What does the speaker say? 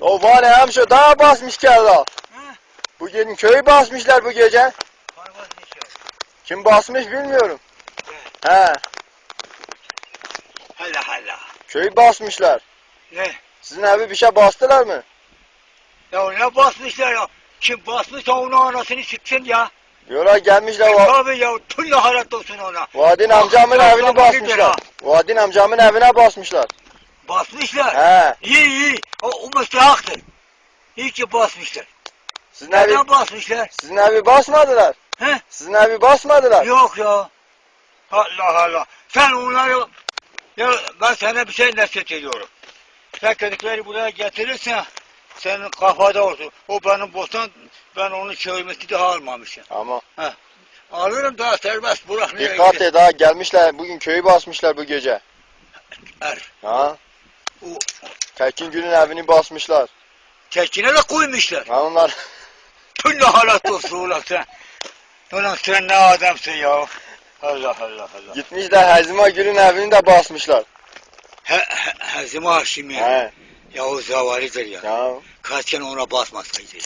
O var ya hemşo daha basmış kella. Bugün köyü basmışlar bu gece. Kim basmış bilmiyorum. He, Hala hala. köyü basmışlar. Ne? Sizin evi bir şey bastılar mı? Ya ne basmışlar ya? Kim basmışsa onun anasını siksin ya. Diyorlar gelmişler va Tabii ya tülle harat olsun ona. Vadin amcamın Bak, evini basmışlar. Vadin amcamın evine basmışlar. Basmışlar. He, İyi iyi. O, o müstehaktır. İyi ki basmışlar. sizin evi, Neden basmışlar? sizin evi basmadılar. He? Sizin evi basmadılar. Yok ya. Allah Allah. Sen onları... Ya ben sana bir şey nasihat ediyorum. Sen kedikleri buraya getirirsen senin kafada olsun. O benim bostan ben onu çevirmesi daha almamışım. Ama Alırım daha serbest bırak nereye dikkat gider? et ha gelmişler bugün köyü basmışlar bu gece. Er. Ha? O Tekin Gül'ün evini basmışlar. tekine de koymuşlar. Ha onlar Tülle halat olsun ulan sen. Ulan sen ne adamsın ya. Allah Allah Allah. gitmişler Hazima Gül'ün evini de basmışlar. He, he, Hazım Haşim ya. He. Ya o zavalidir ya. Ya Kaç kere ona basmasaydı.